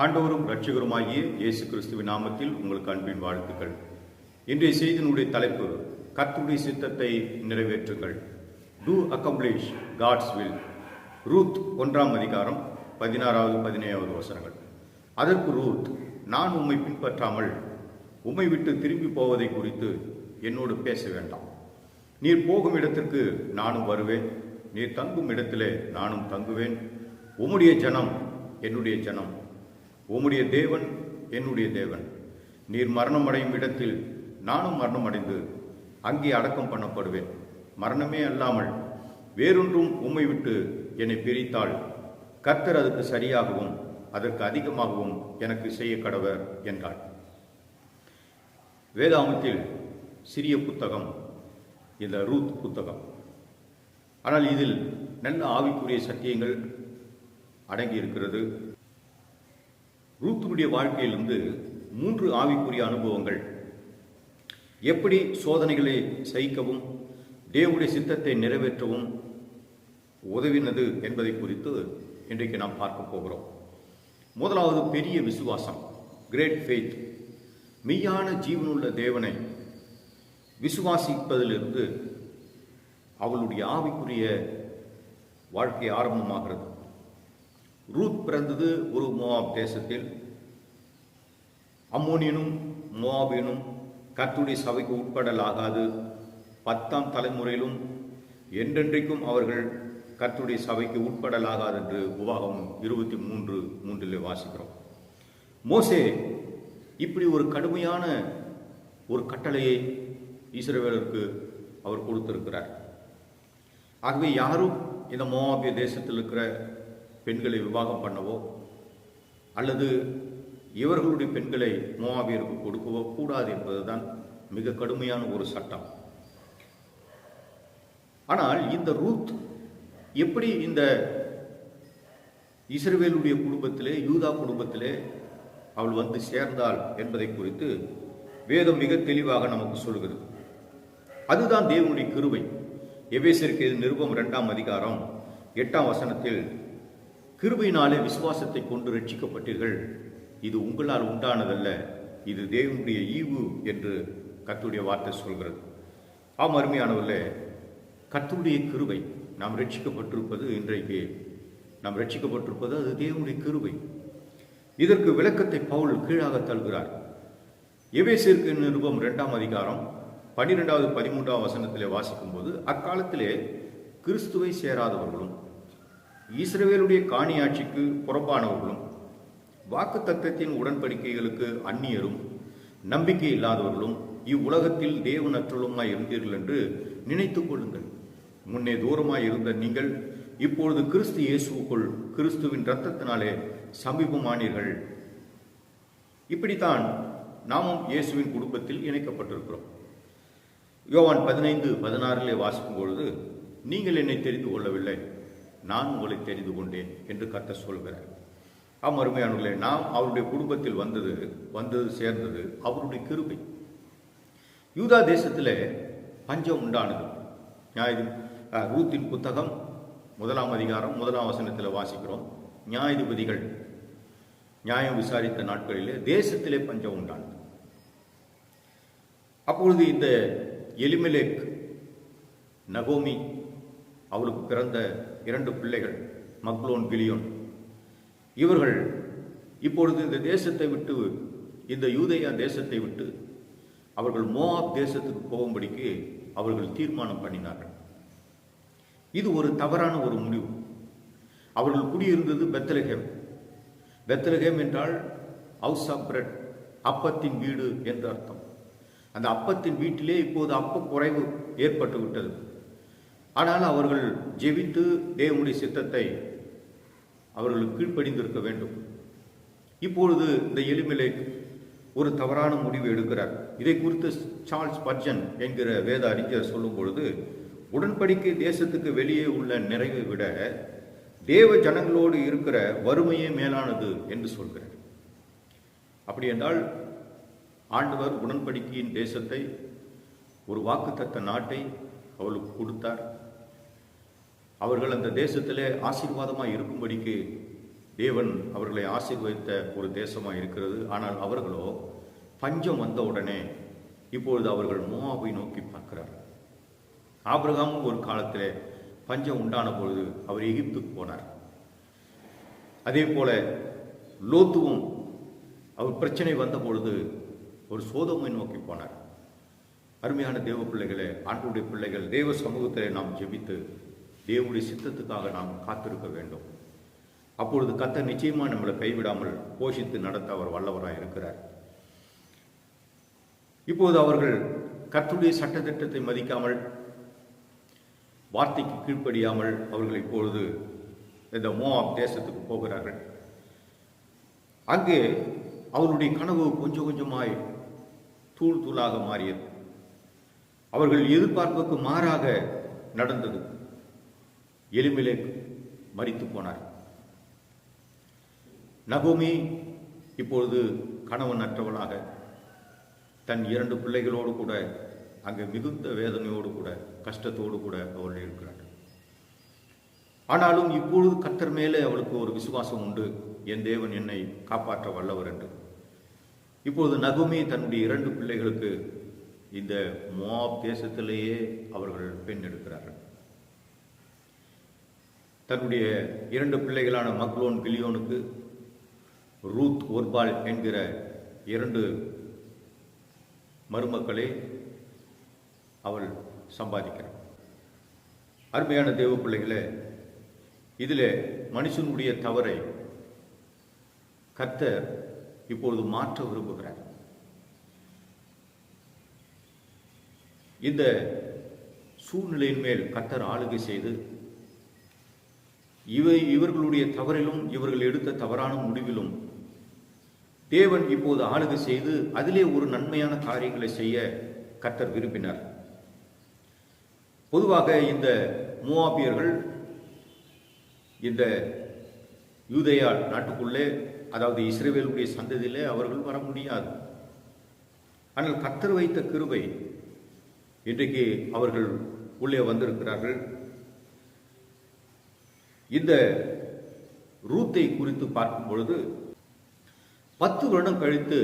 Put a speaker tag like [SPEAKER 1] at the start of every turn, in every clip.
[SPEAKER 1] ஆண்டவரும் இரட்சகருமாகிய இயேசு கிறிஸ்துவின் நாமத்தில் உங்களுக்கு அன்பின் வாழ்த்துக்கள். இன்றைய செய்தியினுடைய தலைப்பு கத்துடைய சித்தத்தை நிறைவேற்றுங்கள். To accomplish God's will Ruth ஒன்றாம் அதிகாரம் பதினாறாவது பதினேழாவது வசனங்கள். அதற்கு ரூத் நான் உம்மை பின்பற்றாமல் உம்மை விட்டு திரும்பி போவதை குறித்து என்னோடு பேச வேண்டாம். நீர் போகும் இடத்திற்கு நானும் வருவேன். நீர் தங்கும் இடத்திலே நானும் தங்குவேன். உம்முடைய ஜனம் என்னுடைய ஜனம். உம்முடைய தேவன் என்னுடைய தேவன். நீர் மரணம் அடையும் இடத்தில் நானும் மரணம் அடைந்து அங்கே அடக்கம் பண்ணப்படுவேன். மரணமே அல்லாமல் வேறொன்றும் உம்மை விட்டு என்னை பிரித்தால் கர்த்தர் அதுக்கு சரியாகவும் அதற்கு அதிகமாகவும் எனக்கு செய்ய கடவர் என்றாள் வேதாமத்தில் சிறிய புத்தகம் இந்த ரூத் புத்தகம். ஆனால் இதில் நல்ல ஆவிக்குரிய சத்தியங்கள் அடங்கி இருக்கிறது ரூத்துனுடைய வாழ்க்கையிலிருந்து மூன்று ஆவிக்குரிய அனுபவங்கள். எப்படி சோதனைகளை சகிக்கவும் தேவனுடைய சித்தத்தை நிறைவேற்றவும் உதவினது என்பதை குறித்து இன்றைக்கு நாம் பார்க்க போகிறோம். முதலாவது பெரிய விசுவாசம் கிரேட் ஃபெய்த் மெய்யான ஜீவனுள்ள தேவனை விசுவாசிப்பதிலிருந்து அவளுடைய ஆவிக்குரிய வாழ்க்கை ஆரம்பமாகிறது. ரூத் பிறந்தது ஒரு மோவாப் தேசத்தில். அம்மோனியனும் மோவாபியனும் கர்த்துடைய சபைக்கு உட்படலாகாது. பத்தாம் தலைமுறையிலும் என்றென்றைக்கும் அவர்கள் கத்துடைய சபைக்கு உட்படலாகாது என்று உபாகம் இருபத்தி மூன்று மூன்றில் வாசிக்கிறோம். மோசே இப்படி ஒரு கடுமையான ஒரு கட்டளையை ஈஸ்வரவேலருக்கு அவர் கொடுத்திருக்கிறார். ஆகவே யாரும் இந்த மோவாபிய தேசத்தில் இருக்கிற பெண்களை விவாகம் பண்ணவோ அல்லது இவர்களுடைய பெண்களை மோவாபியருக்கு கொடுக்கவோ கூடாது என்பதுதான் மிக கடுமையான ஒரு சட்டம். ஆனால் இந்த ரூத் எப்படி இந்த இஸ்ரவேலுடைய குடும்பத்திலே யூதா குடும்பத்திலே அவள் வந்து சேர்ந்தாள் என்பதை குறித்து வேதம் மிக தெளிவாக நமக்கு சொல்கிறது. அதுதான் தேவனுடைய கிருவை எபேசிற்கு நிருபம் இரண்டாம் அதிகாரம் எட்டாம் வசனத்தில் கிருபையினாலே விசுவாசத்தை கொண்டு ரட்சிக்கப்பட்டீர்கள். இது உங்களால் உண்டானதல்ல. இது தேவனுடைய ஈவு என்று கத்துடைய வார்த்தை சொல்கிறது. ஆம் அருமையானவர்களே கத்துடைய கிருபை. நாம் ரட்சிக்கப்பட்டிருப்பது இன்றைக்கு நாம் ரட்சிக்கப்பட்டிருப்பது அது தேவனுடைய கிருபை. இதற்கு விளக்கத்தை பவுல் கீழாக தருகிறார் எவேசிற்கு நிருபம் இரண்டாம் அதிகாரம் பன்னிரெண்டாவது பதிமூன்றாம் வசனத்திலே வாசிக்கும்போது அக்காலத்திலே கிறிஸ்துவை சேராதவர்களும் இஸ்ரவேலுடைய காணியாட்சிக்கு புறம்பானவர்களும் வாக்கு தத்தத்தின் உடன்படிக்கைகளுக்கு அந்நியரும் நம்பிக்கை இல்லாதவர்களும் இவ்வுலகத்தில் தேவனற்றலுமாய் இருந்தீர்கள் என்று நினைத்துக் கொள்ளுங்கள். முன்னே தூரமாய் இருந்த நீங்கள் இப்பொழுது கிறிஸ்து இயேசுக்குள் கிறிஸ்துவின் இரத்தத்தினாலே சமீபமானீர்கள். இப்படித்தான் நாமும் இயேசுவின் குடும்பத்தில் இணைக்கப்பட்டிருக்கிறோம். யோவான் பதினைந்து பதினாறிலே வாசிக்கும் பொழுது நீங்கள் என்னை தெரிந்து கொள்ளவில்லை. நான் உங்களை தெரிந்து கொண்டேன் என்று கத்த சொல்கிறார். ஆம் அருமையானவர்களே நாம் அவருடைய குடும்பத்தில் வந்தது வந்தது சேர்ந்தது அவருடைய கிருபை. யூதா தேசத்தில் பஞ்சம் உண்டானது. நியாய ரூத்தின் புத்தகம் முதலாம் அதிகாரம் முதலாம் வசனத்தில் வாசிக்கிறோம். நியாயாதிபதிகள் நியாயம் விசாரித்த நாட்களிலே தேசத்திலே பஞ்சம் உண்டானது. அப்பொழுது இந்த எலிமெலேக் நகோமி அவளுக்கு பிறந்த இரண்டு பிள்ளைகள் மக்லோன் கிலியோன். இவர்கள் இப்பொழுது இந்த தேசத்தை விட்டு இந்த யூதையா தேசத்தை விட்டு அவர்கள் மோஆப் தேசத்துக்கு போகும்படிக்கு அவர்கள் தீர்மானம் பண்ணினார்கள். இது ஒரு தவறான ஒரு முடிவு. அவர்கள் குடியிருந்தது பெத்தலகேம் பெத்தலகேம் என்றால் ஹவுஸ் ஆஃப் பிரெட் அப்பத்தின் வீடு என்று அர்த்தம். அந்த அப்பத்தின் வீட்டிலே இப்போது அப்ப குறைவு ஏற்பட்டு விட்டது ஆனால் அவர்கள் ஜெபித்து தேவனுடைய சித்தத்தை அவர்கள் கீழ்ப்படிந்திருக்க வேண்டும். இப்பொழுது இந்த எளிமையிலே ஒரு தவறான முடிவு எடுக்கிறார். இதை குறித்து சார்ல்ஸ் பர்ஜன் என்கிற வேத அறிஞர் சொல்லும் பொழுது உடன்படிக்கை தேசத்துக்கு வெளியே உள்ள நிறைவை விட தேவ ஜனங்களோடு இருக்கிற வறுமையே மேலானது என்று சொல்கிறார். அப்படி என்றால் ஆண்டவர் உடன்படிக்கையின் தேசத்தை ஒரு வாக்குத்தத்த நாட்டை அவளுக்கு கொடுத்தார். அவர்கள் அந்த தேசத்திலே ஆசீர்வாதமாக இருக்கும்படிக்கு தேவன் அவர்களை ஆசீர்வதித்த ஒரு தேசமாக இருக்கிறது. ஆனால் அவர்களோ பஞ்சம் வந்த உடனே இப்பொழுது அவர்கள் மோவாபை நோக்கி பார்க்கிறார். ஆபிரகாமும் ஒரு காலத்தில் பஞ்சம் உண்டான பொழுது அவர் எகிப்துக்கு போனார். அதே போல லோத்துவும் அவர் பிரச்சனை வந்த பொழுது ஒரு சோதமை நோக்கி போனார். அருமையான தேவ பிள்ளைகளே ஆண்டுடைய பிள்ளைகள் தேவ சமூகத்தில் நாம் ஜெபித்து தேவனுடைய சித்தத்துக்காக நாம் காத்திருக்க வேண்டும். அப்பொழுது கத்தர் நிச்சயமாக நம்மளை கைவிடாமல் போஷித்து நடத்த அவர் வல்லவராக இருக்கிறார். இப்போது அவர்கள் கர்த்தருடைய சட்டத்திட்டத்தை மதிக்காமல் வார்த்தைக்கு கீழ்ப்படியாமல் அவர்கள் இப்பொழுது இந்த மோவாப் தேசத்துக்கு போகிறார்கள். அங்கே அவருடைய கனவு கொஞ்சம் கொஞ்சமாய் தூள் தூளாக மாறியது. அவர்கள் எதிர்பார்ப்புக்கு மாறாக நடந்தது. எளிமையிலே மறித்து போனார். நகோமி இப்பொழுது கணவன் அற்றவளாக தன் இரண்டு பிள்ளைகளோடு கூட அங்கே மிகுந்த வேதனையோடு கூட கஷ்டத்தோடு கூட அவள் இருக்கிறார் ஆனாலும் இப்பொழுது கத்தர் மேலே அவளுக்கு ஒரு விசுவாசம் உண்டு. என் தேவன் என்னை காப்பாற்ற வல்லவர் என்று. இப்பொழுது நகுமி தன்னுடைய இரண்டு பிள்ளைகளுக்கு இந்த மோப் தேசத்திலேயே அவர்கள் பெண் எடுக்கிறார்கள். தன்னுடைய இரண்டு பிள்ளைகளான மக்லோன் கிளியோனுக்கு ரூத் ஒர்பால் என்கிற இரண்டு மருமக்களை அவள் சம்பாதிக்கிறாள். அருமையான தேவ பிள்ளைகளை இதில் மனுஷனுடைய தவறை கர்த்தர் இப்பொழுது மாற்ற விரும்புகிறார். இந்த சூழ்நிலையின் மேல் கர்த்தர் ஆளுகை செய்து இவை இவர்களுடைய தவறிலும் இவர்கள் எடுத்த தவறான முடிவிலும். தேவன் இப்போது ஆளுகை செய்து அதிலே ஒரு நன்மையான காரியங்களை செய்ய கர்த்தர் விரும்பினார். பொதுவாக இந்த மூவாபியர்கள் இந்த யூதையா நாட்டுக்குள்ளே அதாவது இஸ்ரேவேலுடைய சந்ததியிலே அவர்கள் வர முடியாது. ஆனால் கத்தர் வைத்த கிருபை இன்றைக்கு அவர்கள் உள்ளே வந்திருக்கிறார்கள். இந்த ரூத்தை குறித்து பார்க்கும் பொழுது பத்து வருடம் கழித்து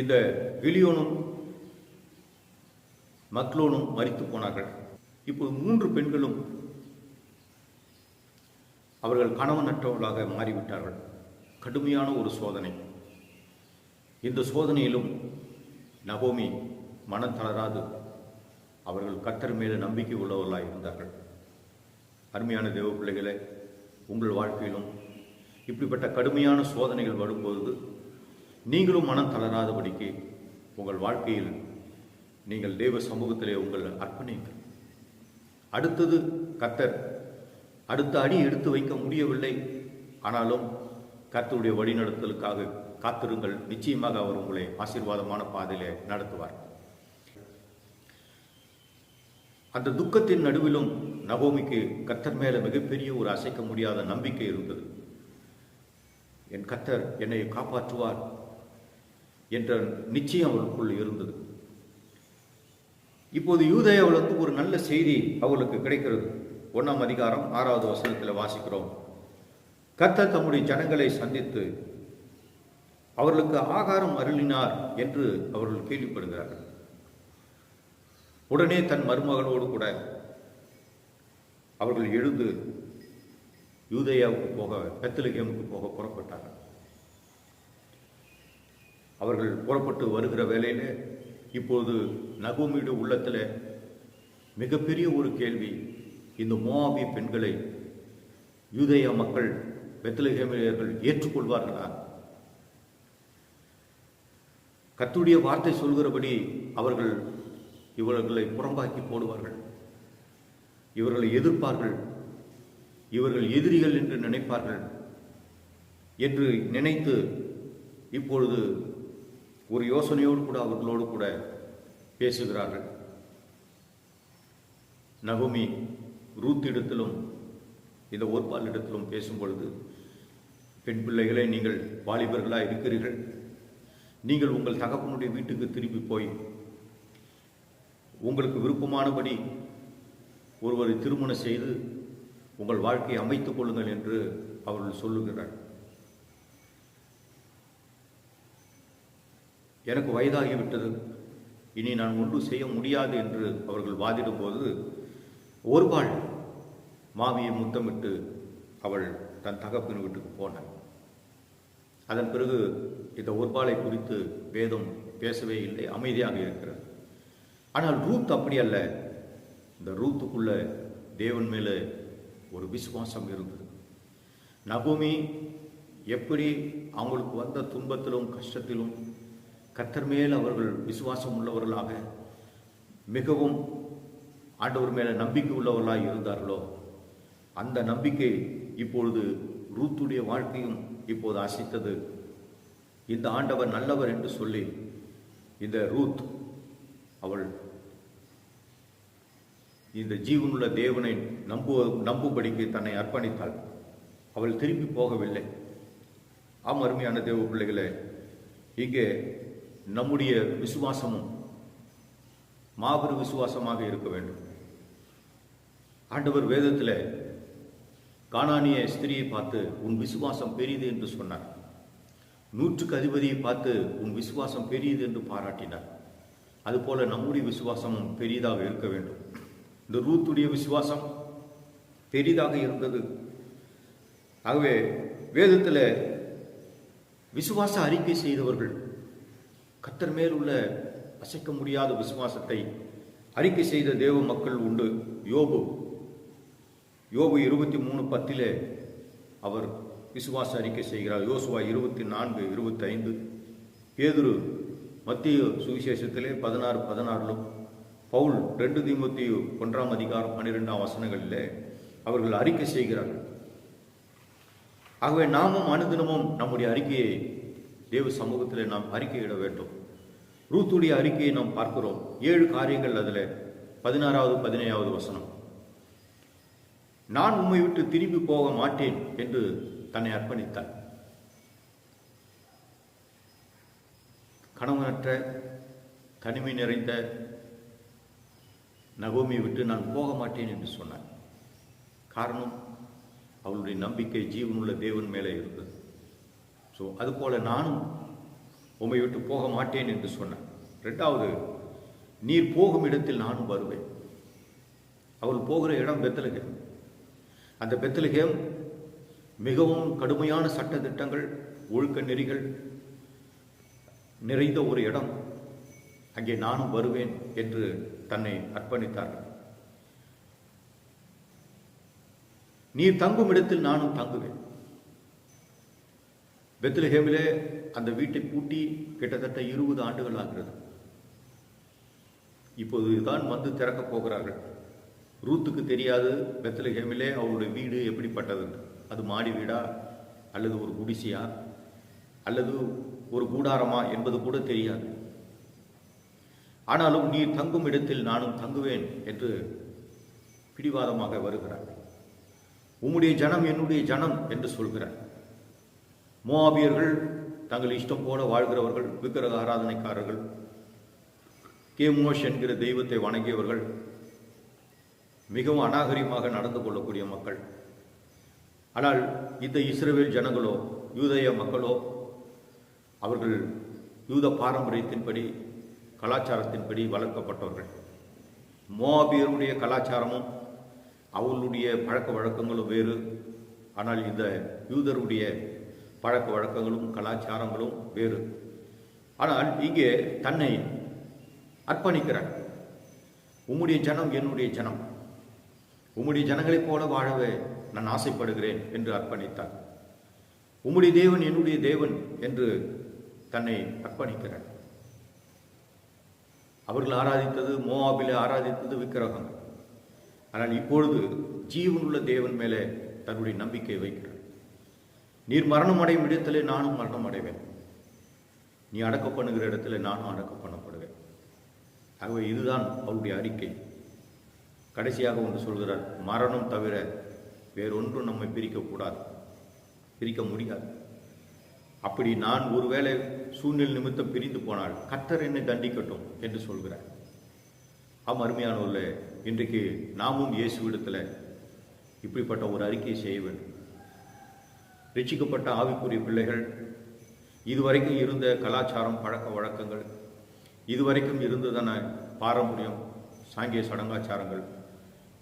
[SPEAKER 1] இந்த கிலியோனும் மக்லோனும் மறித்து போனார்கள். இப்போது மூன்று பெண்களும் அவர்கள் கணவனற்றவர்களாக மாறிவிட்டார்கள். கடுமையான ஒரு சோதனை. இந்த சோதனையிலும் நகோமி மனம் தளராது. அவர்கள் கத்தர் மீது நம்பிக்கை உள்ளவர்களாக இருந்தார்கள். அருமையான தேவ பிள்ளைகளே உங்கள் வாழ்க்கையிலும் இப்படிப்பட்ட கடுமையான சோதனைகள் வரும்போது நீங்களும் மனம் தளராதபடிக்கு உங்கள் வாழ்க்கையில் நீங்கள் தேவ சமூகத்திலே உங்கள் அர்ப்பணிங்கள் அடுத்தது கத்தர் அடுத்த அடி எடுத்து வைக்க முடியவில்லை ஆனாலும் கர்த்தருடைய வழிநடத்தலுக்காக காத்திருங்கள். நிச்சயமாக அவர் உங்களை ஆசீர்வாதமான பாதையிலே நடத்துவார். அந்த துக்கத்தின் நடுவிலும் நகோமிக்கு கத்தர் மேல மிகப்பெரிய ஒரு அசைக்க முடியாத நம்பிக்கை இருந்தது. என் கத்தர் என்னை காப்பாற்றுவார் என்ற நிச்சயம் அவளுக்குள் இருந்தது. இப்போது யூதேயாவிலிருந்து ஒரு நல்ல செய்தி அவளுக்கு கிடைக்கிறது. ஒன்றாம் அதிகாரம் ஆறாவது வசனத்தில் வாசிக்கிறோம். கர்த்தர் தம்முடைய ஜனங்களை சந்தித்து அவர்களுக்கு ஆகாரம் அருளினார் என்று அவர்கள் கேள்விப்படுகிறார்கள். உடனே தன் மருமகளோடு கூட அவர்கள் எழுந்து யூதேயாவுக்கு போக பெத்தலகேமுக்கு போக புறப்பட்டார்கள். அவர்கள் புறப்பட்டு வருகிற வேலையில் இப்போது நகோமியுடைய உள்ளத்தில் மிகப்பெரிய ஒரு கேள்வி இந்த மோவாபி பெண்களை யூதேயா மக்கள் பெத்தலகேமியர்கள் ஏற்றுக்கொள்வார்களா? கத்துடைய வார்த்தை சொல்கிறபடி அவர்கள் இவர்களை புறம்பாக்கி போடுவார்கள். இவர்களை எதிர்ப்பார்கள். இவர்கள் எதிரிகள் என்று நினைப்பார்கள் என்று நினைத்து இப்பொழுது ஒரு யோசனையோடு கூட அவர்களோடு கூட பேசுகிறார்கள். நகுமி ரூத் இடத்திலும் இந்த ஒருபால் இடத்திலும் பேசும் பொழுது பெண் பிள்ளைகளை நீங்கள் வாலிபர்களாக இருக்கிறீர்கள். நீங்கள் உங்கள் தகப்பனுடைய வீட்டுக்கு திரும்பி போய் உங்களுக்கு விருப்பமானபடி ஒருவரை திருமணம் செய்து உங்கள் வாழ்க்கையை அமைத்துக் கொள்ளுங்கள் என்று அவர்கள் சொல்லுகிறார். எனக்கு வயதாகிவிட்டது. இனி நான் ஒன்றும் செய்ய முடியாது என்று அவர்கள் வாதிடும்போது ஒருபாள் மாமியை முத்தமிட்டு அவள் தன் தகப்பின் வீட்டுக்கு போனாள். அதன் பிறகு இந்த ஒருபாலை குறித்து வேதம் பேசவே இல்லை அமைதியாக இருக்கிறது ஆனால் ரூத் அப்படி அல்ல. இந்த ரூத்துக்குள்ள தேவன் மேலே ஒரு விசுவாசம் இருந்தது. நகோமி எப்படி அவங்களுக்கு வந்த துன்பத்திலும் கஷ்டத்திலும் கத்தர் மேல் அவர்கள் விசுவாசம் உள்ளவர்களாக மிகவும் ஆண்டவர் மேலே நம்பிக்கை உள்ளவர்களாக இருந்தார்களோ அந்த நம்பிக்கை இப்பொழுது ரூத்துடைய வாழ்க்கையும் இப்போது அசைத்தது. இந்த ஆண்டவர் நல்லவர் என்று சொல்லி இந்த ரூத் அவள் இந்த ஜீவனுள்ள தேவனை நம்பு நம்பும்படிக்கு தன்னை அர்ப்பணித்தாள். அவள் திரும்பி போகவில்லை. ஆம் அருமையான தேவ பிள்ளைகளே இங்கே நம்முடைய விசுவாசமும் மாபெரும் விசுவாசமாக இருக்க வேண்டும். ஆண்டவர் வேதத்தில் காணானிய ஸ்திரியை பார்த்து உன் விசுவாசம் பெரியது என்று சொன்னார். நூற்றுக்கு அதிபதியை பார்த்து உன் விசுவாசம் பெரியது என்று பாராட்டினார். அதுபோல நம்முடைய விசுவாசமும் பெரியதாக இருக்க வேண்டும். இந்த ரூத்துடைய விசுவாசம் பெரிதாக இருந்தது. ஆகவே வேதத்தில் விசுவாச அறிக்கை செய்தவர்கள் கத்தர் மேல் உள்ள அசைக்க முடியாத விசுவாசத்தை அறிக்கை செய்த தேவ மக்கள் உண்டு. யோபு. யோபு இருபத்தி மூணு பத்திலே அவர் விசுவாச அறிக்கை செய்கிறார். யோசுவா இருபத்தி நான்கு இருபத்தி ஐந்து பேதுரு மத்திய சுவிசேஷத்திலே பதினாறு பதினாறிலும் பவுல் ரெண்டு தீமத்தி ஒன்றாம் அதிகாரம் பன்னிரெண்டாம் வசனங்களில் அவர்கள் அறிக்கை செய்கிறார்கள். ஆகவே நாமும் அனுதினமும் நம்முடைய அறிக்கையை தேவ சமூகத்தில் நாம் அறிக்கையிட வேண்டும். ரூத்துடைய அறிக்கையை நாம் பார்க்கிறோம். ஏழு காரியங்கள் அதில். பதினாறாவது பதினேழாவது வசனம். நான் உம்மை விட்டு திரும்பி போக மாட்டேன் என்று தன்னை அர்ப்பணித்தார். கணவனற்ற தனிமை நிறைந்த நகோமியை விட்டு நான் போக மாட்டேன் என்று சொன்னார். காரணம் அவளுடைய நம்பிக்கை ஜீவனுள்ள தேவன் மேலே இருந்தது. ஸோ அதுபோல் நானும் உம்மை விட்டு போக மாட்டேன் என்று சொன்னேன் ரெண்டாவது நீர் போகும் இடத்தில் நானும் வருவேன். அவள் போகிற இடம் பெத்தலகேம். அந்த பெத்தலகேம் மிகவும் கடுமையான சட்ட திட்டங்கள் ஒழுக்க நெறிகள் நிறைந்த ஒரு இடம். அங்கே நானும் வருவேன் என்று தன்னை அர்ப்பணித்தார்கள். நீ தங்கும் இடத்தில் நானும் தங்குவேன். பெத்லஹேமிலே அந்த வீட்டை பூட்டி கிட்டத்தட்ட இருபது ஆண்டுகள் ஆகிறது. இப்போது தான் வந்து திறக்கப் போகிறார்கள். ரூத்துக்கு தெரியாது பெத்லஹேமிலே அவருடைய வீடு எப்படிப்பட்டது. அது மாடி வீடா அல்லது ஒரு குடிசையா அல்லது ஒரு கூடாரமா என்பது கூட தெரியாது. ஆனாலும் நீ தங்கும் இடத்தில் நானும் தங்குவேன் என்று பிடிவாதமாக வருகிறார். உம்முடைய ஜனம் என்னுடைய ஜனம் என்று சொல்கிறார். மோவாபியர்கள் தங்கள் இஷ்டம் போல வாழ்கிறவர்கள் விக்கிரக ஆராதனைக்காரர்கள் கேமோஷ் என்கிற தெய்வத்தை வணங்கியவர்கள் மிகவும் அநாகரிகமாக நடந்து கொள்ளக்கூடிய மக்கள். ஆனால் இந்த இஸ்ரேல் ஜனங்களோ யூதய மக்களோ அவர்கள் யூத பாரம்பரியத்தின்படி கலாச்சாரத்தின்படி வளர்க்கப்பட்டவர்கள். மோபியருடைய கலாச்சாரமும் அவர்களுடைய பழக்க வழக்கங்களும் வேறு. ஆனால் இந்த யூதருடைய பழக்க வழக்கங்களும் கலாச்சாரங்களும் வேறு. ஆனால் இங்கே தன்னை அர்ப்பணிக்கிறார். உம்முடைய ஜனம் என்னுடைய ஜனம். உம்முடைய ஜனங்களைப் போல வாழவே நான் ஆசைப்படுகிறேன் என்று அர்ப்பணித்தார். உம்முடைய தேவன் என்னுடைய தேவன் என்று தன்னை அர்ப்பணிக்கிறார். அவர்கள் ஆராதித்தது மோவாபிலே ஆராதித்தது விக்கிரகம். ஆனால் இப்பொழுது ஜீவனுள்ள தேவன் மேலே தன்னுடைய நம்பிக்கை வைக்கிறார். நீர் மரணம் அடையும் இடத்திலே நானும் மரணம் அடைவேன். நீ அடக்க பண்ணுகிற இடத்துல நானும் அடக்கம் பண்ணப்படுவேன் ஆகவே இதுதான் அவருடைய அறிக்கை. கடைசியாக ஒன்று சொல்கிறார் மரணம் தவிர வேறொன்றும் நம்மை பிரிக்கக்கூடாது பிரிக்க முடியாது. அப்படி நான் ஒருவேளை சூழ்நிலை நிமித்தம் பிரிந்து போனால் கத்தர் என்னை தண்டிக்கட்டும் என்று சொல்கிறார். ஆம் அருமையானவர்களே இன்றைக்கு நாமும் இயேசுவிடத்தில் இப்படிப்பட்ட ஒரு அறிக்கையை செய்ய வேண்டும். ரிச்சிக்கப்பட்ட ஆவிக்குரிய பிள்ளைகள் இதுவரைக்கும் இருந்த கலாச்சாரம் பழக்க வழக்கங்கள் இதுவரைக்கும் இருந்ததான பாரம்பரியம் சாங்கிய சடங்காச்சாரங்கள்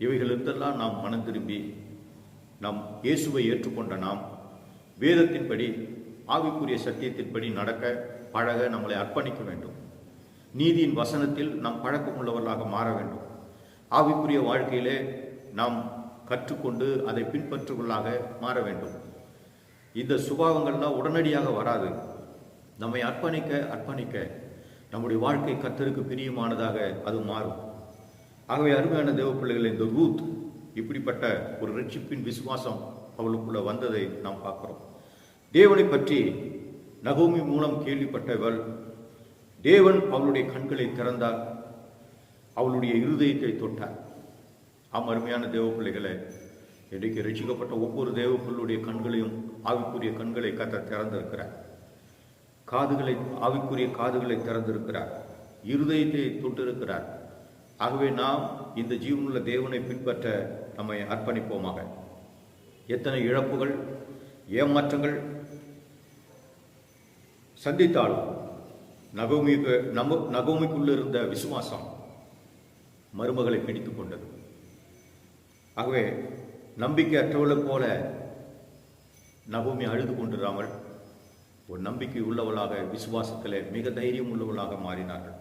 [SPEAKER 1] இவைகளிருந்தெல்லாம் நாம் மனம் திரும்பி நம் இயேசுவை ஏற்றுக்கொண்ட நாம் வேதத்தின்படி ஆவிக்குரிய சத்தியத்தின்படி நடக்க பழக நம்மளை அர்ப்பணிக்க வேண்டும். நீதியின் வசனத்தில் நாம் பழக்கம் உள்ளவர்களாக மாற வேண்டும். ஆவிக்குரிய வாழ்க்கையிலே நாம் கற்றுக்கொண்டு அதை பின்பற்றுவர்களாக மாற வேண்டும். இந்த சுபாவங்கள்லாம் உடனடியாக வராது. நம்மை அர்ப்பணிக்க அர்ப்பணிக்க நம்முடைய வாழ்க்கை கத்தருக்கு பிரியமானதாக அது மாறும். ஆகவே அருமையான தேவ பிள்ளைகள் இந்த ரூத் இப்படிப்பட்ட ஒரு ரட்சிப்பின் விசுவாசம் அவளுக்குள்ள வந்ததை நாம் பார்க்குறோம். தேவனை பற்றி நகோமி மூலம் கேள்விப்பட்டவள் தேவன் அவளுடைய கண்களை திறந்தார் அவளுடைய இருதயத்தை தொட்டார். ஆம் அருமையான தேவ பிள்ளைகளை இன்றைக்கு ரசிக்கப்பட்ட ஒவ்வொரு தேவ பிள்ளையுடைய கண்களையும் ஆவிக்குரிய கண்களை கத்த திறந்திருக்கிறார். காதுகளை ஆவிக்குரிய காதுகளை திறந்திருக்கிறார். இருதயத்தை தொட்டிருக்கிறார். ஆகவே நாம் இந்த ஜீவனுள்ள தேவனை பின்பற்ற நம்மை அர்ப்பணிப்போமாக. எத்தனை இழப்புகள் ஏமாற்றங்கள் சந்தித்தாள் நகோமிக்கு நம்ம நகோமிக்குள்ள இருந்த விசுவாசம் மருமகளை பிடித்து கொண்டது. ஆகவே நம்பிக்கை அற்றவளைப் போல நகோமி அழுது கொண்டிராமல் ஒரு நம்பிக்கை உள்ளவளாக விசுவாசத்தில் மிக தைரியம் உள்ளவளாக மாறினார்கள்.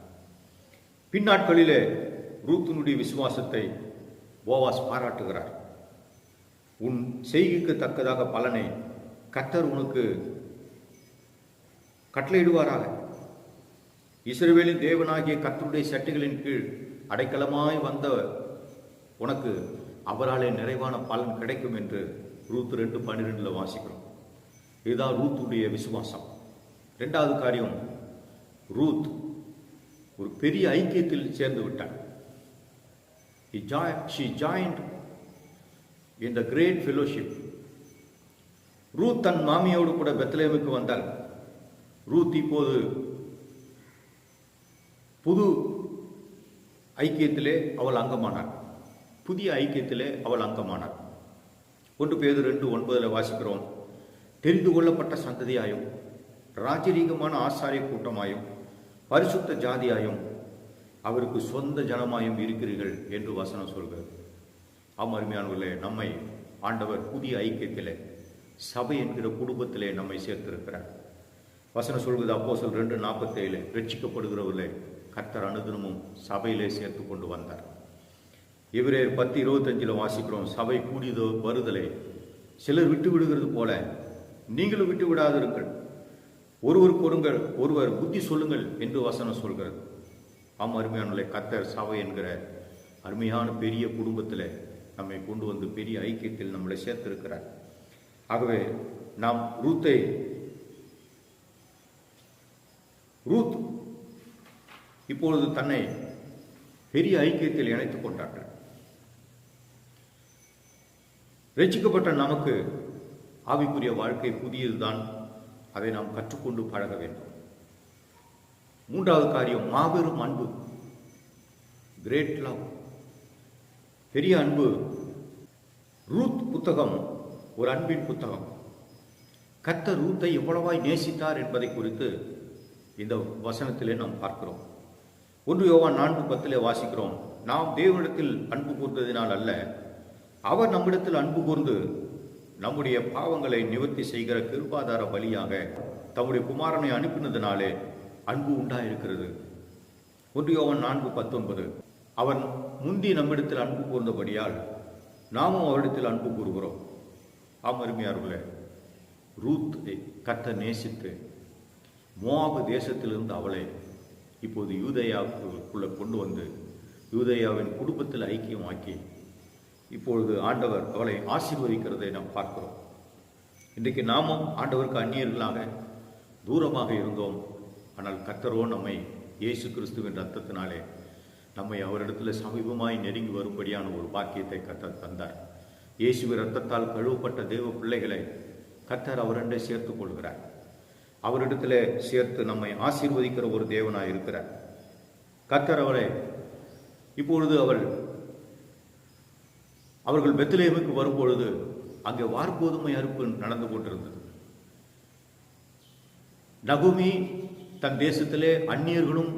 [SPEAKER 1] பின்னாட்களிலே ரூத்தினுடைய விசுவாசத்தை போவாஸ் பாராட்டுகிறார். உன் செய்கைக்கு தக்கதாக பலனை கத்தர் உனக்கு கட்டளையிடுவாராக. இஸ்ரேவேலின் தேவனாகிய கத்தருடைய சட்டைகளின் கீழ் அடைக்கலமாய் வந்த உனக்கு அவராலே நிறைவான பலன் கிடைக்கும் என்று ரூத் ரெண்டு பன்னிரெண்டில் வாசிக்கிறோம். இதுதான் ரூத்துடைய விசுவாசம். ரெண்டாவது காரியம் ரூத் ஒரு பெரிய ஐக்கியத்தில் சேர்ந்து விட்டார் He joined, in the great the Ruth தன் மாமியோடு கூட பெத்லேமுக்கு வந்தாள். ரூத் இப்போது புது ஐக்கியத்திலே அவள் அங்கமானார் புதிய ஐக்கியத்திலே அவள் அங்கமானார் ஒன்று பேது ரெண்டு ஒன்பதில் வாசிக்கிறோம். தெரிந்து கொள்ளப்பட்ட சந்ததியாயும் ராஜரீகமான ஆசாரிய கூட்டமாயும் பரிசுத்த ஜாதியாயும் அவருக்கு சொந்த ஜனமாயும் இருக்கிறீர்கள் என்று வசனம் சொல்கிறது. ஆம் அருமையானவர்களே நம்மை ஆண்டவர் புதிய ஐக்கியத்திலே சபை என்கிற குடும்பத்திலே நம்மை சேர்த்திருக்கிறார். வசனம் சொல்வது அப்போ சொல் ரெண்டு நாற்பத்தேழு ரட்சிக்கப்படுகிறவர்களே கர்த்தர் அனுதினமும் சபையிலே சேர்த்து கொண்டு வந்தார். இவரே பத்து இருபத்தஞ்சில் வாசிக்கிறோம் சபை கூடியதோ வருதலை சிலர் விட்டு விடுகிறது போல நீங்களும் விட்டு விடாதிருங்கள். ஒருவர் பொருங்கள் ஒருவர் புத்தி சொல்லுங்கள் என்று வசனம் சொல்கிறது. ஆம் அருமையானவர்களே கத்தர் சபை என்கிற அருமையான பெரிய குடும்பத்தில் நம்மை கொண்டு வந்து பெரிய ஐக்கியத்தில் நம்மளை சேர்த்திருக்கிறார். ஆகவே நாம் ரூத்தை ரூத் இப்பொழுது தன்னை பெரிய ஐக்கியத்தில் இணைத்துக் கொண்டார்கள். ரசிக்கப்பட்ட நமக்கு ஆவிக்குரிய வாழ்க்கை புதியதுதான். அதை நாம் கற்றுக்கொண்டு பழக வேண்டும். மூன்றாவது காரியம் மாபெரும் அன்பு. கிரேட் லவ் பெரிய அன்பு. ரூத் புத்தகம் ஒரு அன்பின் புத்தகம். கத்த ரூத்தை எவ்வளவாய் நேசித்தார் என்பதை குறித்து இந்த வசனத்திலே நாம் பார்க்கிறோம். ஒன்று யோவா நான்கு பத்திலே வாசிக்கிறோம். நாம் தேவனிடத்தில் அன்பு கூர்ந்ததினால் அல்ல. அவர் நம்மிடத்தில் அன்பு கூர்ந்து நம்முடைய பாவங்களை நிவர்த்தி செய்கிற கிருபாதார வழியாக தம்முடைய குமாரனை அனுப்பினதினாலே அன்பு உண்டாயிருக்கிறது. ஒன்று யோவன் நான்கு பத்தொன்பது. அவன் முந்தி நம்மிடத்தில் அன்பு கூர்ந்தபடியால் நாமும் அவரிடத்தில் அன்பு கூறுகிறோம். ஆம் அருமையார்களே. ரூத் கத்த நேசித்து மோவாபு தேசத்திலிருந்து அவளை இப்போது யூதயாவுக்குள்ளே கொண்டு வந்து யூதயாவின் குடும்பத்தில் ஐக்கியமாக்கி இப்பொழுது ஆண்டவர் அவளை ஆசீர்வதிக்கிறதை நாம் பார்க்கிறோம். இன்றைக்கு நாமும் ஆண்டவருக்கு அந்நியர்களாக தூரமாக இருந்தோம். ஆனால் கத்தரோ நம்மை இயேசு கிறிஸ்துவின் ரத்தத்தினாலே நம்மை அவரிடத்தில் சமீபமாய் நெருங்கி வரும்படியான ஒரு பாக்கியத்தை கத்தர் தந்தார். இயேசுவின் ரத்தத்தால் கழுவப்பட்ட தெய்வ பிள்ளைகளை கத்தர் அவரெண்டை சேர்த்துக் கொள்கிறார். அவரிடத்துல சேர்த்து நம்மை ஆசீர்வதிக்கிற ஒரு தேவனாக இருக்கிறார். கத்தர் அவரை இப்பொழுது அவள் அவர்கள் பெத்திலேமுக்கு வரும்பொழுது அங்கே வார்கோதுமை அறுப்பு நடந்து கொண்டிருந்தது. நகுமி தன் தேசத்திலே அந்நியர்களும்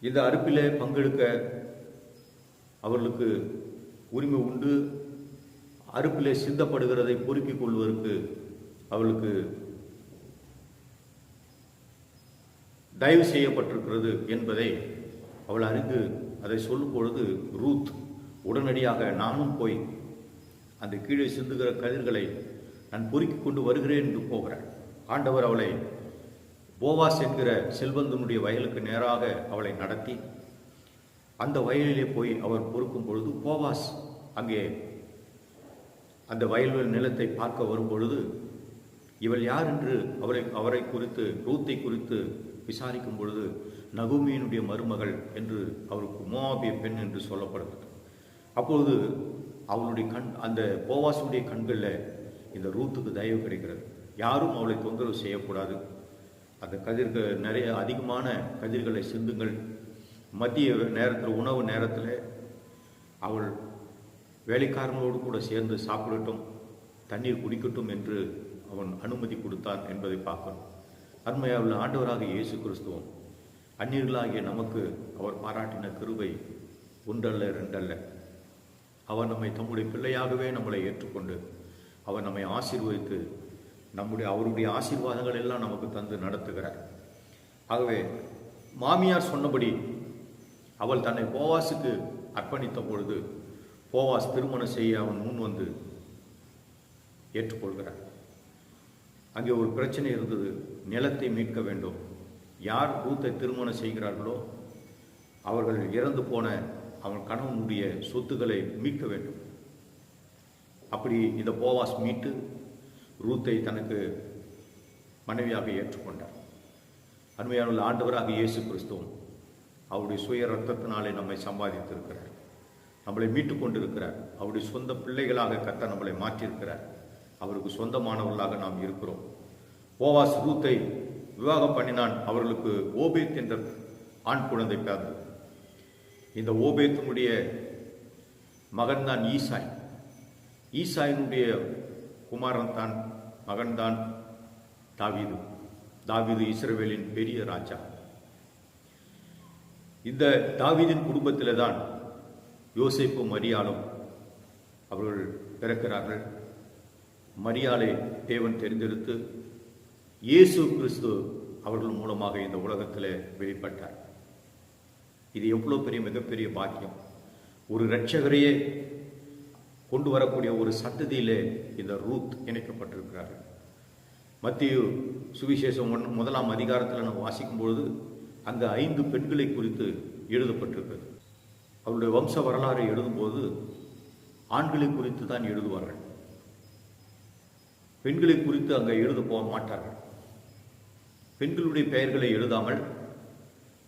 [SPEAKER 1] இந்த அறுப்பிலே பங்கெடுக்க அவர்களுக்கு உரிமை உண்டு. அறுப்பிலே சிந்தப்படுகிறதை பொறுக்கிக் கொள்வதற்கு அவளுக்கு தயவு செய்யப்பட்டிருக்கிறது என்பதை அவள் அறிந்து அதை சொல்லும் பொழுது ரூத் உடனடியாக நானும் போய் அந்த கீழே சிந்துகிற கதிர்களை நான் பொறுக்கி கொண்டு வருகிறேன் என்று போகிறாள். ஆண்டவர் அவளை போவாஸ் என்கிற செல்வந்தனுடைய வயலுக்கு நேராக அவளை நடத்தி அந்த வயலிலே போய் அவர் பொறுக்கும் பொழுது போவாஸ் அங்கே அந்த வயல்வெளி நிலத்தை பார்க்க வரும் பொழுது இவள் யார் என்று அவரை அவரை குறித்து ரூத்தை குறித்து விசாரிக்கும் பொழுது நகுமியினுடைய மருமகள் என்று அவருக்கு மோவாபிய பெண் என்று சொல்லப்படுகிறது அப்பொழுது அவளுடைய கண் அந்த போவாசுடைய கண்களில் இந்த ரூத்துக்கு தயவு கிடைக்கிறது. யாரும் அவளை தொந்தரவு செய்யக்கூடாது. அந்த கதிர்கள் நிறைய அதிகமான கதிர்களை சிந்துங்கள். மதிய நேரத்தில் உணவு நேரத்தில் அவள் வேலைக்காரங்களோடு கூட சேர்ந்து சாப்பிடட்டும் தண்ணீர் குடிக்கட்டும் என்று அவன் அனுமதி கொடுத்தான் என்பதை பார்க்கணும். அருமையாவுள்ள ஆண்டவராக இயேசு கிறிஸ்துவம் அந்நியர்களாகிய நமக்கு அவர் பாராட்டின கிருபை ஒன்றல்ல ரெண்டல்ல அவர் நம்மை தம்முடைய பிள்ளையாகவே நம்மளை ஏற்றுக்கொண்டு அவர் நம்மை ஆசீர்வதித்து நம்முடைய அவருடைய ஆசீர்வாதங்கள் எல்லாம் நமக்கு தந்து நடத்துகிறார். ஆகவே மாமியார் சொன்னபடி அவள் தன்னை போவாஸுக்கு அர்ப்பணித்த பொழுது போவாஸ் திருமணம் செய்ய அவன் முன் வந்து ஏற்றுக்கொள்கிறார். அங்கே ஒரு பிரச்சனை இருந்தது. நிலத்தை மீட்க வேண்டும். யார் ரூத்தை திருமணம் செய்கிறார்களோ அவர்கள் இறந்து போன அவன் கணவனுடைய சொத்துக்களை மீட்க வேண்டும். அப்படி இந்த போவாஸ் மீட்டு ரூத்தை தனக்கு மனைவியாக ஏற்றுக்கொண்டார். அண்மையான ஆண்டவராக இயேசு கிறிஸ்துவும் அவருடைய சுய ரத்தத்தினாலே நம்மை சம்பாதித்திருக்கிறார். நம்மளை மீட்டு கொண்டிருக்கிறார். அவருடைய சொந்த பிள்ளைகளாக கத்த நம்மளை மாற்றியிருக்கிறார். அவருக்கு சொந்தமானவர்களாக நாம் இருக்கிறோம். ஓவாஸ் ரூத்தை விவாகம் பண்ணினான் அவர்களுக்கு ஓபேத் என்ற ஆண் குழந்தை பிறந்தது. இந்த ஓபேத்தினுடைய மகன்தான் ஈசாய். ஈசாயினுடைய குமாரன் தான் மகன்தான் தாவீது. தாவீது இஸ்ரவேலின் பெரிய ராஜா. இந்த தாவீதின் குடும்பத்தில் தான் யோசிப்பும் மரியாலும் அவர்கள் பிறக்கிறார்கள். மரியாளை தேவன் தெரிந்தெடுத்து இயேசு கிறிஸ்து அவர்கள் மூலமாக இந்த உலகத்தில் வெளிப்பட்டார். இது எவ்வளோ பெரிய மிகப்பெரிய பாக்கியம். ஒரு இரட்சகரையே கொண்டு வரக்கூடிய ஒரு சட்டதியிலே இந்த ரூத் இணைக்கப்பட்டிருக்கிறார்கள். மத்திய சுவிசேஷம் ஒன் முதலாம் அதிகாரத்தில் நம்ம வாசிக்கும் பொழுது அங்கே ஐந்து பெண்களை குறித்து எழுதப்பட்டிருக்கிறது. அவருடைய வம்ச வரலாறை எழுதும்போது ஆண்களை குறித்து தான் எழுதுவார்கள். பெண்களை குறித்து அங்கே எழுத போக மாட்டார்கள். பெண்களுடைய பெயர்களை எழுதாமல்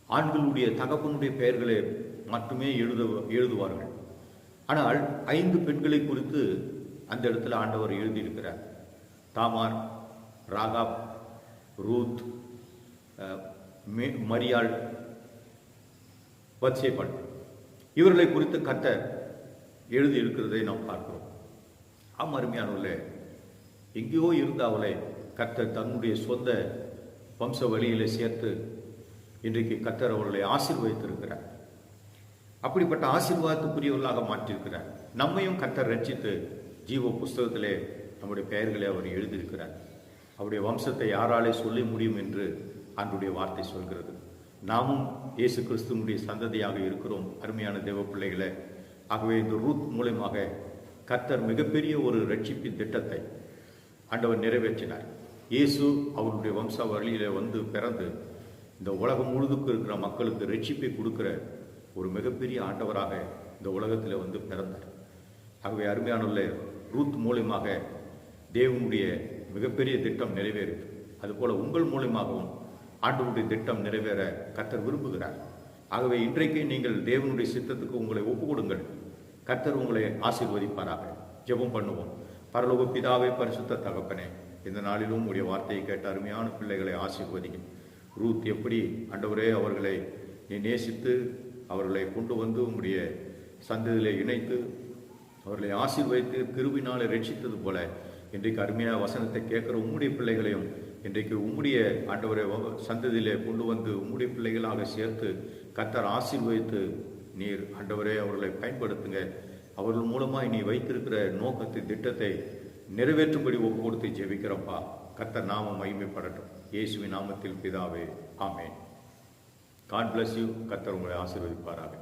[SPEAKER 1] ஆண்களுடைய தகப்பனுடைய பெயர்களை மட்டுமே எழுத எழுதுவார்கள். ஆனால் ஐந்து பெண்களை குறித்து அந்த இடத்துல ஆண்டவர் எழுதியிருக்கிறார். தாமார் ராகாப் ரூத் மே- மரியாள் பத்சேபன் இவர்களை குறித்து கத்த எழுதியிருக்கிறதை நாம் பார்க்கிறோம். ஆம் அருமையானவர்களே எங்கேயோ இருந்த அவளை கர்த்தர் தன்னுடைய சொந்த வம்ச வழியிலே சேர்த்து இன்றைக்கு கர்த்தர் அவர்களை ஆசீர்வதித்திருக்கிறார். அப்படிப்பட்ட ஆசீர்வாதத்துக்குரியவர்களாக மாற்றியிருக்கிறார். நம்மையும் கர்த்தர் ரட்சித்து ஜீவ புஸ்தகத்திலே நம்முடைய பெயர்களை அவர் எழுதியிருக்கிறார். அவருடைய வம்சத்தை யாராலே சொல்ல முடியும் என்று அன்றுடைய வார்த்தை சொல்கிறது. நாமும் இயேசு கிறிஸ்துவனுடைய சந்ததியாக இருக்கிறோம் அருமையான தேவ பிள்ளைகளை. ஆகவே இந்த ரூத் மூலயமாக கர்த்தர் மிகப்பெரிய ஒரு ரட்சிப்பின் திட்டத்தை ஆண்டவர் நிறைவேற்றினார். இயேசு அவருடைய வம்ச வழியில் வந்து பிறந்து இந்த உலகம் முழுதுக்கு இருக்கிற மக்களுக்கு ரட்சிப்பை கொடுக்குற ஒரு மிகப்பெரிய ஆண்டவராக இந்த உலகத்தில் வந்து பிறந்தார். ஆகவே அருமையானுள்ள ரூத் மூலியமாக தேவனுடைய மிகப்பெரிய திட்டம் நிறைவேறுது அதுபோல் உங்கள் மூலியமாகவும் ஆண்டவருடைய திட்டம் நிறைவேற கர்த்தர் விரும்புகிறார். ஆகவே இன்றைக்கு நீங்கள் தேவனுடைய சித்தத்துக்கு உங்களை ஒப்பு கொடுங்கள் கர்த்தர் உங்களை ஆசீர்வதிப்பாராக. ஜெபம் பண்ணுவோம். பரலோக பிதாவே பரிசுத்த தகப்பனே இந்த நாளிலும் உடைய வார்த்தையை கேட்ட அருமையான பிள்ளைகளை ஆசீர்வதிங்க. ரூத் எப்படி அண்டவரே அவர்களை நீ நேசித்து அவர்களை கொண்டு வந்து உம்முடைய சந்ததியிலே இணைத்து அவர்களை ஆசீர்வதித்து கிருபினாலே ரட்சித்தது போல இன்றைக்கு அருமையான வசனத்தை கேட்குற உம்முடைய பிள்ளைகளையும் இன்றைக்கு உம்முடைய ஆண்டவரை சந்ததியிலே கொண்டு வந்து உம்முடைய பிள்ளைகளாக சேர்த்து கத்தர் ஆசீர்வதித்து நீர் ஆண்டவரே அவர்களை பயன்படுத்துங்க. அவர்கள் மூலமாக நீ வைத்திருக்கிற நோக்கத்தை திட்டத்தை நிறைவேற்றும்படி ஒப்பு கொடுத்து ஜெபிக்கிறப்பா. கத்தர் நாமம் மகிமைப்படட்டும். இயேசுவின் நாமத்தில் பிதாவே ஆமேன். காட் பிளஸ் யூ கத்தர் உங்களை ஆசீர்வதிப்பாராக.